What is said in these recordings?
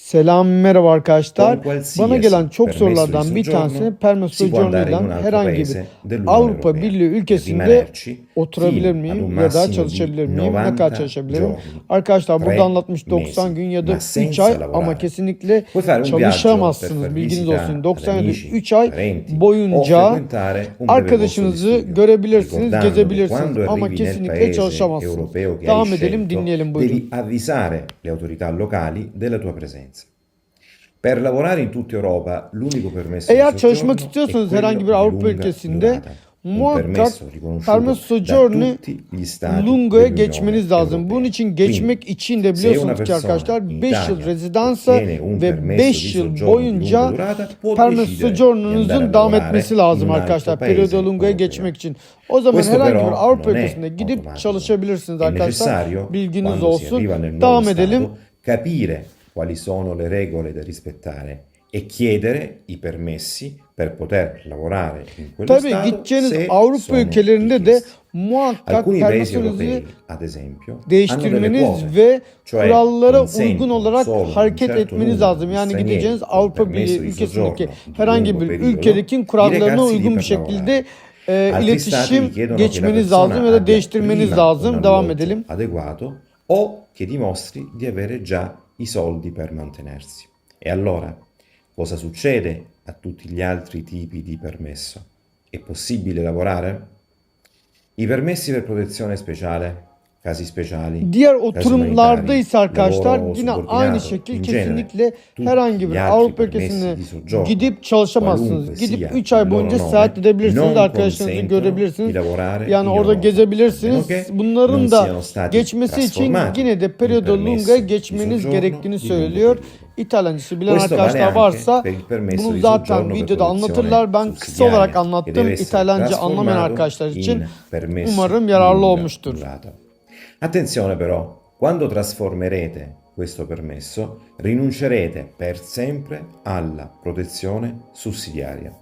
Selam merhaba arkadaşlar. Bana gelen çok sorulardan bir tanesi permesso herhangi bir Avrupa Birliği ülkesinde oturabilir miyim ya da çalışabilir miyim? Ne kadar 90 çalışabilirim? Arkadaşlar burada anlatmış 90 mesi, gün ya da ma 3 senza ay ama kesinlikle çalışamazsınız bilginiz olsun. ad 90 ya da amici, 3 ay boyunca arkadaşınızı görebilirsiniz, gezebilirsiniz ama kesinlikle çalışamazsınız. Devam edelim dinleyelim buyurun. avvisare le autorità locali della tua presenza. Per lavorare in tutta Europa, l'unico permesso Eğer di çalışmak soggiorno è istiyorsanız herhangi bir di Avrupa ülkesinde durata. Muhakkak permesso soggiorno Lungo'ya geçmeniz lazım. Bunun için Quindi, geçmek için de biliyorsunuz ki arkadaşlar in 5 yıl rezidansa ve permesso 5 di yıl di boyunca permesso di a devam etmesi lazım arkadaşlar. Periodo Lungo'ya geçmek için. O zaman Questo herhangi bir Avrupa ülkesinde gidip çalışabilirsiniz arkadaşlar. Bilginiz olsun. Devam edelim. Capire quali sono le regole da rispettare e chiedere i permessi per poter lavorare in quello Tabii Stato gideceğiniz se Avrupa ülkelerinde de muhakkak Alcuni paesi europei, ad esempio, değiştirmeniz ve cioè kurallara uygun olarak hareket etmeniz lazım. Yani gideceğiniz Avrupa Birliği ülkesindeki herhangi bir ülkedeki kurallarına uygun bir şekilde e, iletişim geçmeniz lazım ya da değiştirmeniz lazım. Devam edelim. adeguato o che dimostri di avere già i soldi per mantenersi. E allora, cosa succede a tutti gli altri tipi di permesso? È possibile lavorare? I permessi per protezione speciale, Diğer oturumlarda ise arkadaşlar yine aynı şekil kesinlikle herhangi bir Avrupa ülkesine gidip çalışamazsınız. Gidip sia 3 ay boyunca seyahat edebilirsiniz, arkadaşlarınızı görebilirsiniz. Yani orada gezebilirsiniz. Bunların da geçmesi için yine de periodo lunga geçmeniz gerektiğini söylüyor. periodo. İtalyancası bilen arkadaşlar varsa bunu zaten videoda anlatırlar. Ben kısa olarak che anlattım. İtalyanca anlamayan arkadaşlar için umarım yararlı olmuştur. Attenzione però, quando trasformerete questo permesso, rinuncerete per sempre alla protezione sussidiaria.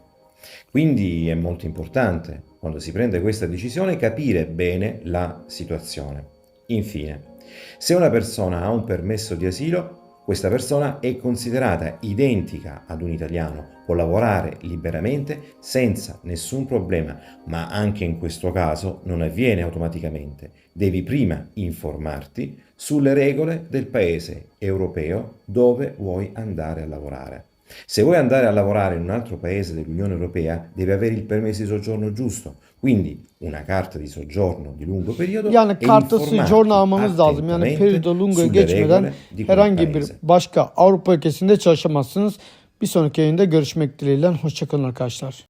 Quindi è molto importante, quando si prende questa decisione, capire bene la situazione. Infine, se una persona ha un permesso di asilo, questa persona è considerata identica ad un italiano, può lavorare liberamente senza nessun problema, ma anche in questo caso non avviene automaticamente. Devi prima informarti sulle regole del paese europeo dove vuoi andare a lavorare. Se vuoi andare a lavorare in un altro paese dell'Unione Europea, devi avere il permesso di soggiorno giusto, quindi una carta di soggiorno di lungo periodo Yani e karta informarti soggiorno almanız lazım. Yani periodo lungo'ya geçmeden herhangi bir başka Avrupa ülkesinde çalışamazsınız. Bir sonraki yayında görüşmek dileğiyle. Hoşçakalın arkadaşlar.